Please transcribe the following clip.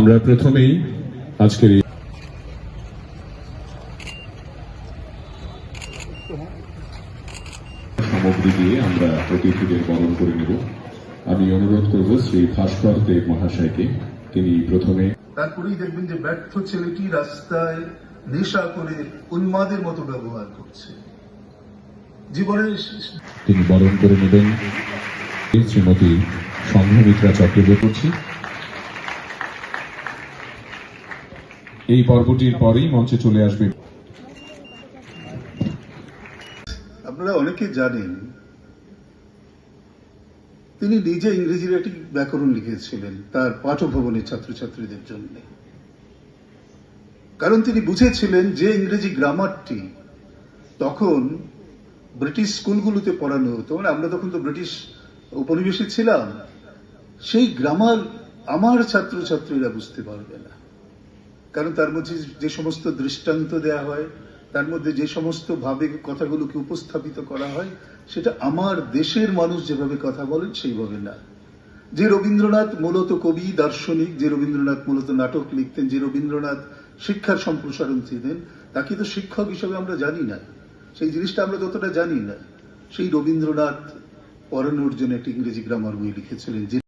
আমরা প্রথমেই আজকের সামগ্রী দিয়ে আমরা অতিথিদের বরণ করে নেব। আমি অনুরোধ করব শ্রী ভাস্কর দেব মহাশয়কে তিনি প্রথমে তারপরেই দেখবেন যে ব্যর্থ ছেলেটি রাস্তায় নেশা করে উন্মাদের মতো ব্যবহার করছে। জীবনের তিনি বরণ করে নেবেন। শ্রীমতী সংঘমিত্রা চক্রবর্তী করছি এই পর্বটির পরেই মঞ্চে চলে আসবে। আপনারা অনেকে জানেন, তিনি নিজে ইংরেজির একটি ব্যাকরণ লিখেছিলেন, তার পাঠভবনের ছাত্রছাত্রীদের জন্য। কারণ তিনি বুঝেছিলেন যে ইংরেজি গ্রামারটি তখন ব্রিটিশ স্কুলগুলোতে পড়ানো হতো। মানে আমরা তখন তো ব্রিটিশ উপনিবেশে ছিলাম। সেই গ্রামার আমার ছাত্রছাত্রীরা বুঝতে পারবে না। কারণ তার মধ্যে যে সমস্ত দৃষ্টান্ত দেয়া হয়, তার মধ্যে যে সমস্ত ভাবে কথাগুলোকে উপস্থাপিত করা হয়, সেটা আমার দেশের মানুষ যেভাবে কথা বলেন সেইভাবে না। যে রবীন্দ্রনাথ মূলত কবি, দার্শনিক, যে রবীন্দ্রনাথ মূলত নাটক লিখতেন, যে রবীন্দ্রনাথ শিক্ষার সম্প্রসারণ ছিলেন তাকে তো শিক্ষক হিসেবে আমরা জানি না। সেই জিনিসটা আমরা ততটা জানি না। সেই রবীন্দ্রনাথ পড়ানোর জন্য একটি ইংরেজি গ্রামার বই লিখেছিলেন